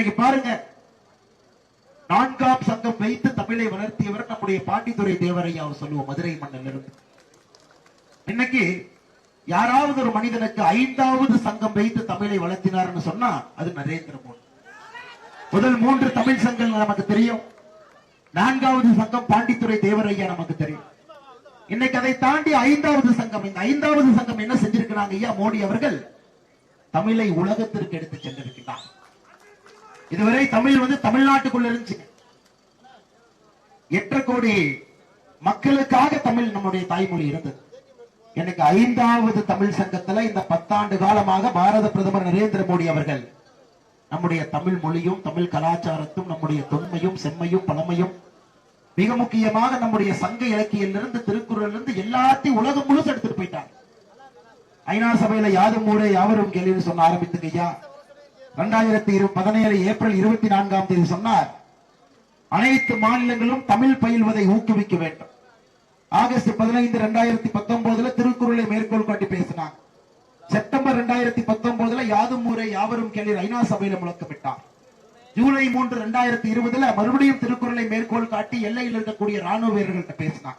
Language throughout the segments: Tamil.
இன்னைக்கு பாருங்க. நான்காம் சங்கம் வைத்து தமிழை வளர்த்தியவர் நம்முடைய பாண்டித்துறை தேவரையா அவர் சொல்லுவோம் மதுரை மண்ணில் இன்னைக்கு யாராவது ஒரு மனிதனுக்கு ஐந்தாவது சங்கம் வைத்து தமிழை வளர்த்தினார்னு சொன்னா அது நரேந்திர மோடி. முதல் மூன்று தமிழ் சங்கங்கள் நமக்கு தெரியும். நான்காவது சங்கம் பாண்டித்துறை தேவரையா நமக்கு தெரியும். இன்னைக்கு அதை தாண்டி ஐந்தாவது சங்கம் இந்த ஐந்தாவது சங்கம் என்ன செஞ்சிருக்கிறாங்க ஐயா மோடி அவர்கள்? தமிழை உலகத்திற்கு எடுத்து சென்றிருக்கிறார். இதுவரை தமிழ் வந்து தமிழ்நாட்டுக்குள்ள இருந்துச்சு. எட்டரை கோடி மக்களுக்காக தமிழ் நம்முடைய தாய்மொழி இருந்தது. எனக்கு ஐந்தாவது தமிழ் சங்கத்துல இந்த பத்தாண்டு காலமாக பாரத பிரதமர் நரேந்திர மோடி அவர்கள் நம்முடைய தமிழ் மொழியும் தமிழ் கலாச்சாரத்தும் நம்முடைய தொன்மையும் செம்மையும் பழமையும் மிக முக்கியமாக நம்முடைய சங்க இலக்கியிலிருந்து திருக்குறளிலிருந்து எல்லாத்தையும் உலகம் முழுசு எடுத்துட்டு போயிட்டாங்க. ஐநா சபையில யாரும் ஊரே யாவரும் கேள்வின்னு சொன்ன ஆரம்பித்துங்க ஐயா. இரண்டாயிரத்தி இரு பதினேழு ஏப்ரல் இருபத்தி நான்காம் தேதி சொன்னார் அனைத்து மாநிலங்களும் தமிழ் பயில்வதை ஊக்குவிக்க வேண்டும். ஆகஸ்ட் பதினைந்து இரண்டாயிரத்தி பத்தொன்பதுல திருக்குறளை மேற்கோள் காட்டி பேசினார். செப்டம்பர் இரண்டாயிரத்தி பத்தொன்பதுல யாதும் ஊரை யாவரும் கேள்வி ஐநா சபையில முழக்கமிட்டார். ஜூலை மூன்று இரண்டாயிரத்தி இருபதுல மறுபடியும் திருக்குறளை மேற்கோள் காட்டி எல்லையில் இருக்கக்கூடிய ராணுவ வீரர்கள்ட்ட பேசினார்.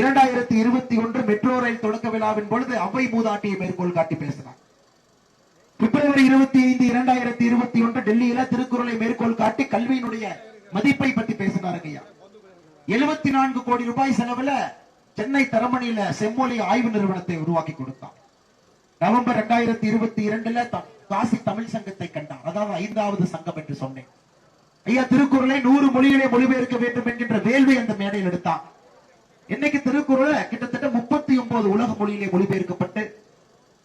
இரண்டாயிரத்தி இருபத்தி ஒன்று மெட்ரோ ரயில் தொடக்க விழாவின் பொழுது அவை மூதாட்டியை மேற்கோள் காட்டி பேசினார். பிப்ரவரி இருபத்தி ஐந்து இரண்டாயிரத்தி இருபத்தி ஒன்று டெல்லியில திருக்குறளை மேற்கோள் காட்டி கல்வியினுடைய மதிப்பை பத்தி பேசினாருங்க ஐயா. எழுபத்தி நான்கு கோடி ரூபாய் செலவுல சென்னை தரமணியில செம்மொழி ஆய்வு நிறுவனத்தை உருவாக்கி கொடுத்தார் நவம்பர் இரண்டாயிரத்தி இருபத்தி இரண்டுல காசி தமிழ் சங்கத்தை கண்டார். அதாவது ஐந்தாவது சங்கம் என்று சொன்னேன். ஐயா திருக்குறளை நூறு மொழிகளை மொழிபெயர்க்க வேண்டும் என்கின்ற வேள்வி அந்த மேடையில் எடுத்தார் இன்னைக்கு திருக்குறளை? கிட்டத்தட்ட முப்பத்தி ஒன்பது உலக மொழியிலே மொழிபெயர்க்கப்பட்டு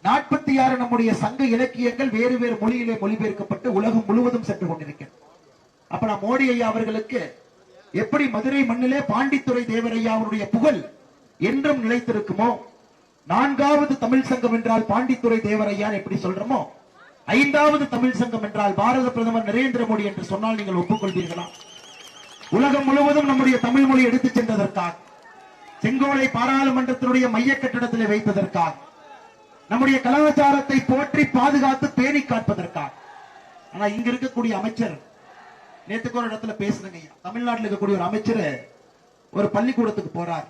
நாற்பத்தி ஆறு நம்முடைய சங்க இலக்கியங்கள் வேறு வேறு மொழியிலே மொழிபெயர்க்கப்பட்டு உலகம் முழுவதும் சென்று கொண்டிருக்கிறது. அப்ப நான் மோடி ஐயா அவர்களுக்கு எப்படி மதுரை மண்ணிலே பாண்டித்துறை தேவரையா அவருடைய புகழ் என்றும் நிலைத்திருக்குமோ? நான்காவது தமிழ் சங்கம் என்றால் பாண்டித்துறை தேவரையா எப்படி சொல்றோமோ? ஐந்தாவது தமிழ் சங்கம் என்றால் பாரத பிரதமர் நரேந்திர மோடி என்று சொன்னால் நீங்கள் ஒப்புக்கொள்வீர்களா? உலகம் முழுவதும் நம்முடைய தமிழ் மொழி எடுத்துச் சென்றதற்காக செங்கோலை பாராளுமன்றத்தினுடைய மைய கட்டிடத்தில் வைத்ததற்காக நம்முடைய கலாச்சாரத்தை போற்றி பாதுகாத்து பேணி காப்பதற்காக. ஆனா இங்க இருக்கக்கூடிய அமைச்சர் நேத்துக்கு ஒரு இடத்துல பேசுனங்க தமிழ்நாட்டில் இருக்கக்கூடிய ஒரு அமைச்சர் ஒரு பள்ளிக்கூடத்துக்கு போறார்.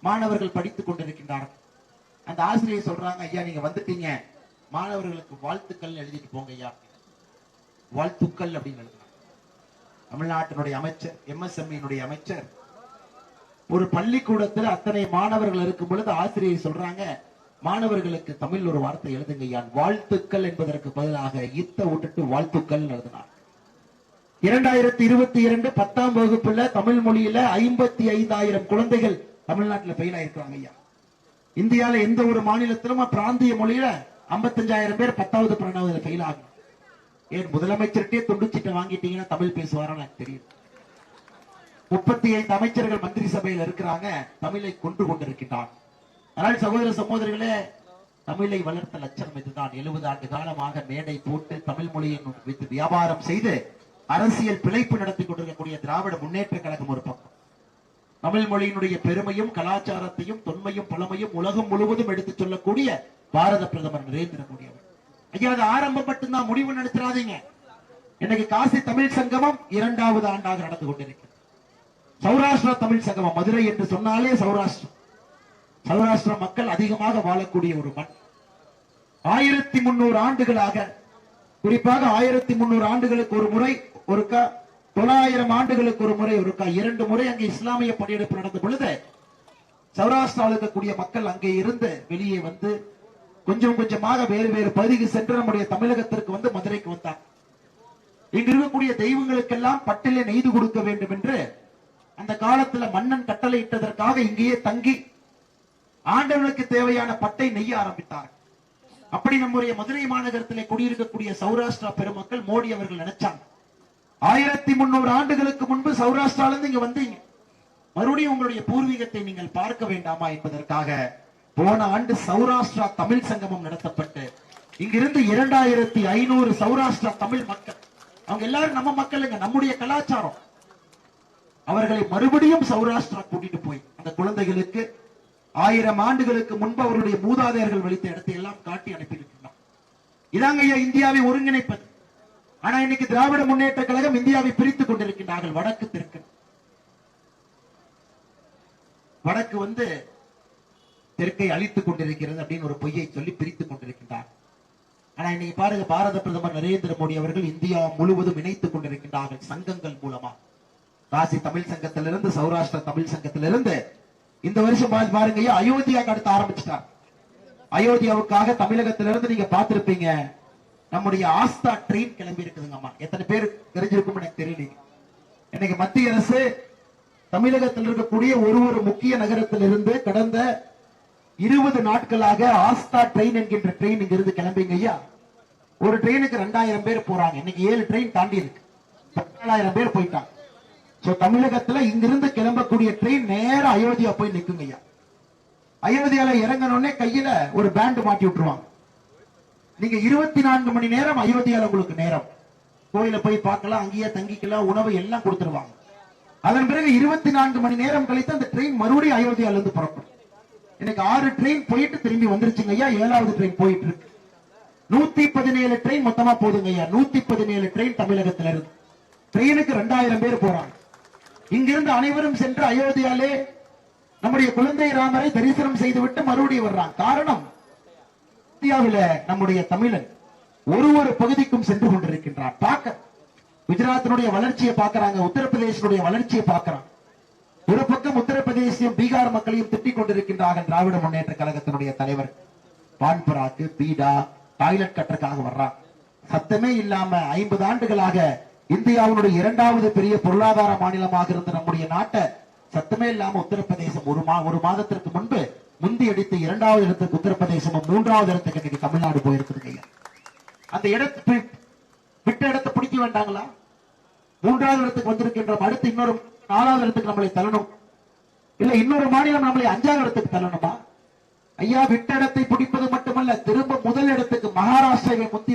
மாணவர்கள் படித்துக் கொண்டிருக்கின்றார்கள் அந்த ஆசிரியர் சொல்றாங்க ஐயா நீங்க வந்துட்டீங்க. மாணவர்களுக்கு வாழ்த்துக்கள் எழுதிட்டு போங்க ஐயா. வாழ்த்துக்கள் அப்படின்னு எழுதுறாங்க. தமிழ்நாட்டினுடைய அமைச்சர் எம்எஸ்எம்இனுடைய அமைச்சர் ஒரு பள்ளிக்கூடத்தில் அத்தனை மாணவர்கள் இருக்கும் பொழுது ஆசிரியர் சொல்றாங்க மாணவர்களுக்கு தமிழ் ஒரு வார்த்தை எழுதுங்க யான் வாழ்த்துக்கள் என்பதற்கு பதிலாக இத்த விட்டுட்டு வாழ்த்துக்கள் எழுதினார். இரண்டாயிரத்தி இருபத்தி இரண்டு பத்தாம் வகுப்புல தமிழ் மொழியில ஐம்பத்தி ஐந்தாயிரம் குழந்தைகள் தமிழ்நாட்டுல ஃபெயில் ஆயிருக்காங்க ஐயா. இந்தியால எந்த ஒரு மாநிலத்திலும் பிராந்திய மொழியில 55000 பேர் பத்தாவது பன்னெண்டாவது ஃபெயில் ஆகும் ஏன் முதலமைச்சர்கிட்டே துண்டுச்சிட்டு வாங்கிட்டீங்கன்னா தமிழ் பேசுவாரான்னு எனக்கு தெரியும். முப்பத்தி ஐந்து அமைச்சர்கள் மந்திரி சபையில் இருக்கிறாங்க தமிழை கொண்டு கொண்டிருக்கின்றான். அதனால் சகோதர சகோதரிகளே தமிழை வளர்த்த லட்சணம் இதுதான். எழுபது ஆண்டு காலமாக மேடை போட்டு தமிழ் மொழியை வைத்து வியாபாரம் செய்து அரசியல் பிழைப்பு நடத்தி கொண்டிருக்கக்கூடிய திராவிட முன்னேற்ற கழகம் ஒரு பக்கம். தமிழ் மொழியினுடைய பெருமையும் கலாச்சாரத்தையும் தொன்மையும் பழமையும் உலகம் முழுவதும் எடுத்துச் சொல்லக்கூடிய பாரத பிரதமர் நரேந்திர மோடி அவர் ஐயா அது ஆரம்பம் மட்டும்தான். முடிவு நடத்துறாதீங்க இன்னைக்கு காசி தமிழ் சங்கமம் இரண்டாவது ஆண்டாக நடந்து கொண்டிருக்கிறது. சௌராஷ்டிரா தமிழ் சங்கமம் மதுரை என்று சொன்னாலே சௌராஷ்டிரம். சௌராஷ்டிர மக்கள் அதிகமாக வாழக்கூடிய ஒரு மண். ஆயிரத்தி முன்னூறு ஆண்டுகளாக குறிப்பாக ஆயிரத்தி முன்னூறு ஆண்டுகளுக்கு ஒரு முறை ஒருக்கா தொள்ளாயிரம் ஆண்டுகளுக்கு ஒரு முறை ஒருக்கா இரண்டு முறை அங்கே இஸ்லாமிய படையெடுப்பு நடந்த பொழுது சௌராஷ்டிராவில் இருக்கக்கூடிய மக்கள் அங்கே இருந்து வெளியே வந்து கொஞ்சம் கொஞ்சமாக வேறு வேறு பகுதிக்கு சென்று நம்முடைய தமிழகத்திற்கு வந்து மதுரைக்கு வந்தார். இங்கு இருக்கக்கூடிய தெய்வங்களுக்கெல்லாம் பட்டிலை நெய்து கொடுக்க வேண்டும் என்று அந்த காலத்துல மன்னன் கட்டளையிட்டதற்காக இங்கேயே தங்கி ஆண்டவனுக்கு தேவையான பட்டை நெய்ய ஆரம்பித்தார். அப்படி நம்முடைய மதுரை மாநகரத்திலே குடியிருக்கக்கூடிய சௌராஷ்டிரா பெருமக்கள் மோடி அவர்கள் நினைச்சாங்க. ஆயிரத்தி முன்னூறு ஆண்டுகளுக்கு முன்பு சௌராஷ்டிரால இருந்து இங்க வந்தீங்க. மறுபடியும் உங்களுடைய பூர்வீகத்தை நீங்கள் பார்க்க வேண்டாமா என்பதற்காக போன ஆண்டு சௌராஷ்டிரா தமிழ் சங்கமம் நடத்தப்பட்டு இங்கிருந்து இரண்டாயிரத்தி ஐநூறு சௌராஷ்டிரா தமிழ் மக்கள் அவங்க எல்லாரும் நம்ம மக்களுங்க நம்முடைய கலாச்சாரம். அவர்களை மறுபடியும் சௌராஷ்டிரா கூட்டிட்டு போய் அந்த குழந்தைகளுக்கு ஆயிரம் ஆண்டுகளுக்கு முன்பு அவருடைய மூதாதையர்கள் வலித்த இடத்தை எல்லாம் காட்டி அனுப்பியிருக்கிறார் இதாங்க ஐயா இந்தியாவை ஒருங்கிணைப்பது. ஆனா இன்னைக்கு திராவிட முன்னேற்ற கழகம் இந்தியாவை பிரித்துக் கொண்டிருக்கின்றார்கள் வடக்கு தெற்கு. வடக்கு வந்து தெற்கை அழித்துக் கொண்டிருக்கிறது அப்படின்னு ஒரு பொய்யை சொல்லி பிரித்துக் கொண்டிருக்கின்றார். ஆனா இன்னைக்கு பாருங்க பாரத பிரதமர் நரேந்திர மோடி அவர்கள் இந்தியா முழுவதும் இணைத்துக் கொண்டிருக்கின்றார்கள் சங்கங்கள் மூலமா. ராசி தமிழ் சங்கத்திலிருந்து சௌராஷ்டிர தமிழ் சங்கத்திலிருந்து இந்த வருஷம் பாருங்க ஐயா, அயோத்தியாக்கு அடுத்து ஆரம்பிச்சிட்டார் அயோத்தியாவுக்காக தமிழகத்திலிருந்து நீங்க பாத்திருப்பீங்க நம்முடைய ஆஸ்தா ட்ரெயின் கிளம்பி இருக்குதுங்கம்மா எத்தனை பேர் தெரிஞ்சிருக்கும் எனக்கு தெரியல இன்னைக்கு மத்திய அரசு தமிழகத்தில் இருக்கக்கூடிய ஒரு ஒரு முக்கிய நகரத்திலிருந்து கடந்த இருபது நாட்களாக ஆஸ்தா ட்ரெயின் என்கின்ற ட்ரெயின் இங்க இருந்து கிளம்பிங்க ஐயா. ஒரு ட்ரெயினுக்கு ரெண்டாயிரம் பேர் போறாங்க. இன்னைக்கு ஏழு ட்ரெயின் தாண்டி இருக்கு. பதினாலாயிரம் பேர் போயிட்டாங்க. சோ தமிழகத்துல இங்கிருந்து கிளம்பக்கூடிய ட்ரெயின் நேரம் அயோத்தியா போய் நிக்குங்க ஐயா. அயோத்தியால இறங்கணும்னே கையில ஒரு பேண்ட் மாட்டி விட்டுருவாங்க. நீங்க இருபத்தி நான்கு மணி நேரம் அயோத்தியால உங்களுக்கு நேரம். கோயில போய் பார்க்கலாம் அங்கேயே தங்கிக்கலாம் உணவு எல்லாம் கொடுத்துருவாங்க. அதன் பிறகு இருபத்தி நான்கு மணி நேரம் கழித்து அந்த ட்ரெயின் மறுபடியும் அயோத்தியால இருந்து புறப்படும். இன்னைக்கு ஆறு ட்ரெயின் போயிட்டு திரும்பி வந்துருச்சுங்க ஐயா. ஏழாவது ட்ரெயின் போயிட்டு இருக்கு நூத்தி பதினேழு ட்ரெயின் மொத்தமா போதுங்க ஐயா. நூத்தி பதினேழு ட்ரெயின் தமிழகத்துல இருந்து ட்ரெயினுக்கு ரெண்டாயிரம் பேர் போறாங்க. இங்கிருந்து அனைவரும் சென்று அயோத்தியாலே நம்முடைய குழந்தை ராமரை தரிசனம் செய்துவிட்டு மறுபடியும் வர்றாங்க காரணம் இந்தியாவில நம்முடைய தமிழன் ஒரு ஒரு பகுதிக்கும் சென்று கொண்டிருக்கின்றார். பார்க்க குஜராத்தினுடைய வளர்ச்சியை பார்க்கறாங்க உத்தரப்பிரதேசனுடைய வளர்ச்சியை பார்க்கிறான். ஒரு பக்கம் உத்தரப்பிரதேசையும் பீகார் மக்களையும் திட்டிக் கொண்டிருக்கின்றார்கள் திராவிட முன்னேற்ற கழகத்தினுடைய தலைவர். பான்பராக்கு பீடா டாய்லெட் கட்டுறதுக்காக வர்றான் சத்தமே இல்லாம ஐம்பது ஆண்டுகளாக இந்தியாவினுடைய இரண்டாவது பெரிய பொருளாதார மாநிலமாக இருந்த நம்முடைய நாட்டை சத்தமே இல்லாம உத்தரப்பிரதேசம் ஒரு மா ஒரு மாதத்திற்கு முன்பு முந்தி அடித்து இரண்டாவது இடத்துக்கு உத்தரப்பிரதேசமும் மூன்றாவது இடத்துக்கு இன்னைக்கு தமிழ்நாடு போயிருக்குதுங்க அந்த இடத்து விட்ட இடத்தை பிடிக்க வேண்டாங்களா? மூன்றாவது இடத்துக்கு வந்திருக்கின்றோம் அடுத்து இன்னொரு நாலாவது இடத்துக்கு நம்மளை தள்ளணும். இல்ல இன்னொரு மாநிலம் நம்மளை அஞ்சாவது இடத்துக்கு தள்ளணுமா? ஐயா விட்ட இடத்தை பிடிப்பது மட்டுமல்ல திரும்ப முதல் இடத்துக்கு மகாராஷ்டிராவை முந்தி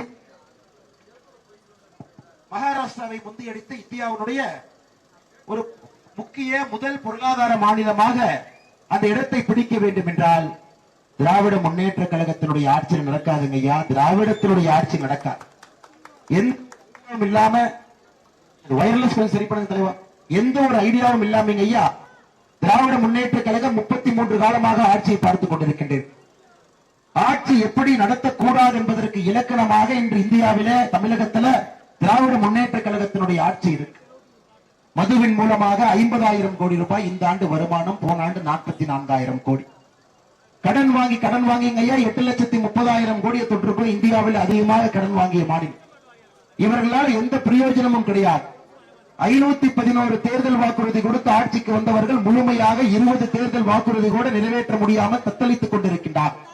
மகாராஷ்டிராவை முந்தியடித்து இந்தியாவினுடைய ஒரு முக்கிய முதல் பொருளாதார மாநிலமாக அந்த இடத்தை பிடிக்க வேண்டும் என்றால் திராவிட முன்னேற்ற கழகத்தினுடைய ஆட்சி நடக்காதுங்க ஐயா. திராவிடத்தினுடைய ஆட்சி நடக்காது. எந்த இல்லாம வயர்லெஸ் கொஞ்சம் சரி பண்ணுங்க தலைவா. எந்த ஒரு ஐடியாவும் இல்லாமங்க ஐயா திராவிட முன்னேற்ற கழகம் முப்பத்தி மூன்று காலமாக ஆட்சியை பார்த்துக் கொண்டிருக்கின்றது ஆட்சி எப்படி நடத்தக்கூடாது என்பதற்கு இலக்கணமாக இன்று இந்தியாவில தமிழகத்துல திராவிட முன்னேற்ற கழகத்தினுடைய ஆட்சி இருக்கு. மதுவின் மூலமாக ஐம்பதாயிரம் கோடி ரூபாய் இந்த ஆண்டு வருமானம் போன ஆண்டு நாற்பத்தி நான்காயிரம் கோடி. கடன் வாங்கி கடன் வாங்கிங்க ஐயா எட்டு லட்சத்தி முப்பதாயிரம் கோடியை தொற்றுக்கும் இந்தியாவில் அதிகமாக கடன் வாங்கிய மாநிலம் இவர்களால் எந்த பிரயோஜனமும் கிடையாது. ஐநூத்தி பதினோரு தேர்தல் வாக்குறுதி கொடுத்து ஆட்சிக்கு வந்தவர்கள் முழுமையாக இருபது தேர்தல் வாக்குறுதி கூட நிறைவேற்ற முடியாமல் தத்தளித்துக் கொண்டிருக்கின்றார்கள்.